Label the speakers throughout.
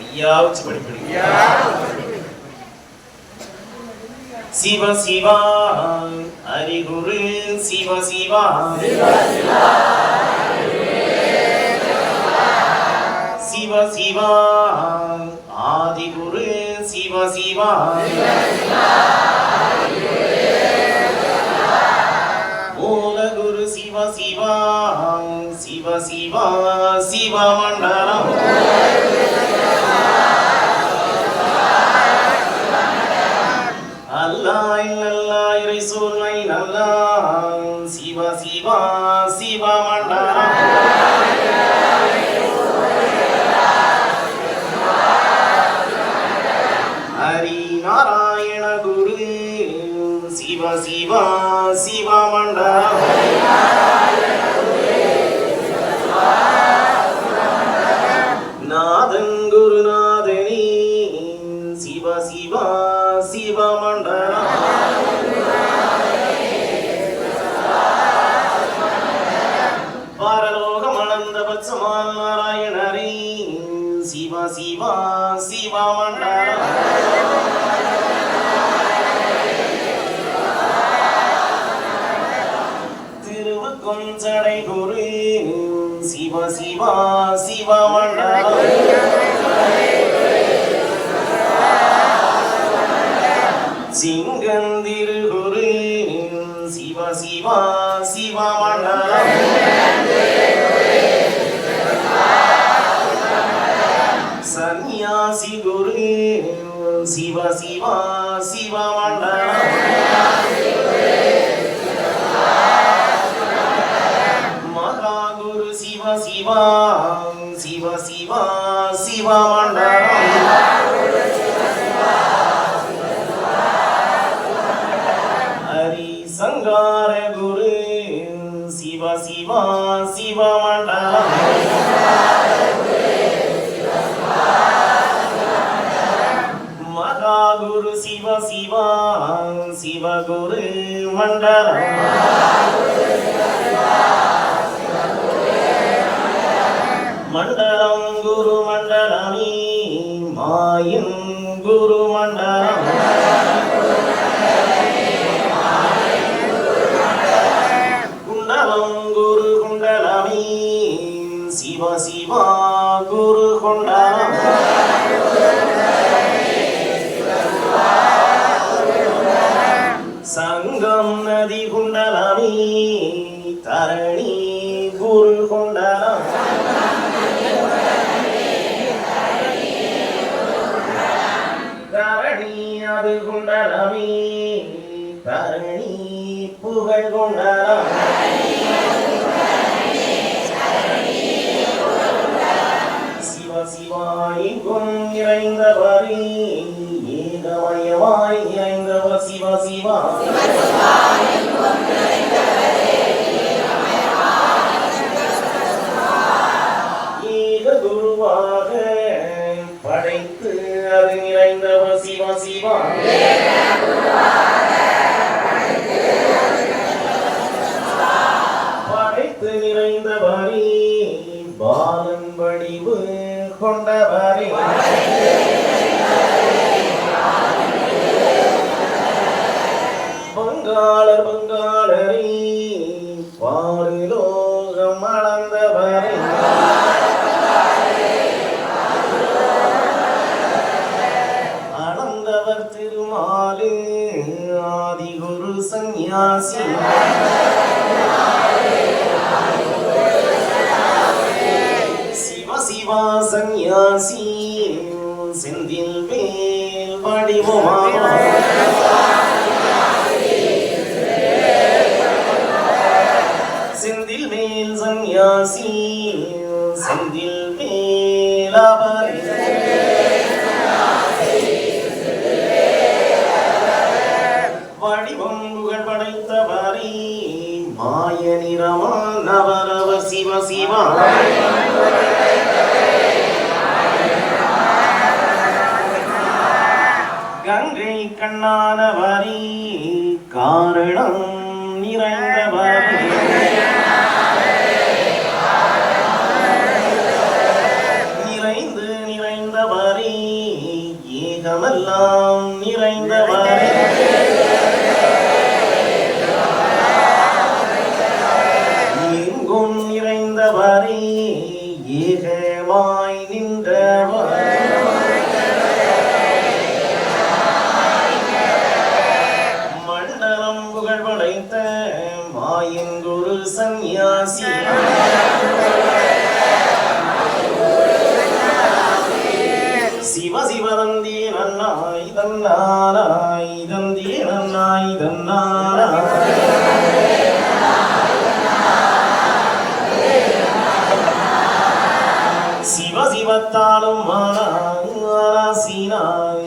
Speaker 1: ஐயா வச்சு படிப்படி சிவ சிவா ஹரிகுரு சிவ சிவா. சிவ சிவா ஆதிகுரு சிவ சிவா. மூலகுரு சிவ சிவா சிவ சிவா சிவ மண்டலம். பரலோகம் அளந்த பட்சமால் நாராயணரே சிவ சிவா சிவ திருவுக்கொஞ்சடை குரு சிவ சிவா சிவா மண்டலம் சிங்கந்திரு குரு சிவ சிவா சிவா மண்டலம் சிவ சிவா சிவ மண்டலம் மகாகுரு சிவ சிவா சிவ சிவா சிவ ஹரி சங்கார குரு சிவ சிவா சிவ சிவகுரு மண்டலம் மண்டலம் குரு மண்டலமே மாயின் குரு மண்டலம் சங்கம் நதி குண்டலமே தரணி குரு குண்டலம். தரணி அது குண்டலமே தரணி புகழ் குண்டலம். சிவ சிவாய் இறைந்தவரே ஏகமயமாய் இறைந்தவர் சிவ சிவா ஏக குருவாக படைத்து அது நிறைந்தவ சிவ சிவா பங்காளர் பங்காளரே பாருலோகம் அளந்தவரை அளந்தவர் திருமாலு ஆதிகுரு சந்நியாசி. சிவ சிவா சந்நியாசி. செந்தில் வேல் வடிவமாக மேல் செந்தில் மேலவர் வடிவம் புகழ் படைத்தவரே மாய நிறமா சிவ சிவா. கங்கை கண்ணானவரே காரணம் நிறைந்தவரே. வைகமெல்லாம் நிறைந்தவரே. சிவ சிவதந்தி நன்னாய் தன்னானாய் தந்தி நன்னாய் தன்னானாய் சிவ சிவத்தாலும் ஆனாய் ஆராசினாய்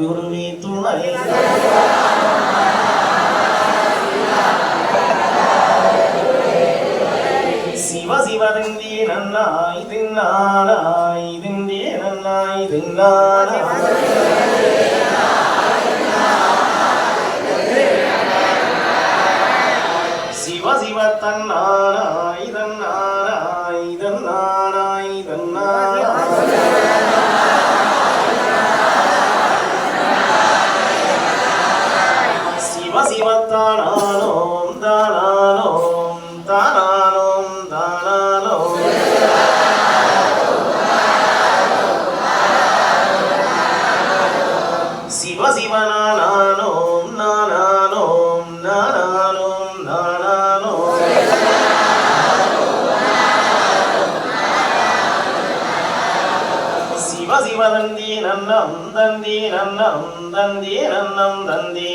Speaker 1: குருவே துணை. சிவ நன்னாய் தின்னானாய் திந்தி நன்னாய் தின்னானாய் சிவ சிவ தந்தி நன்னம் தந்தி நன்னம் தந்தி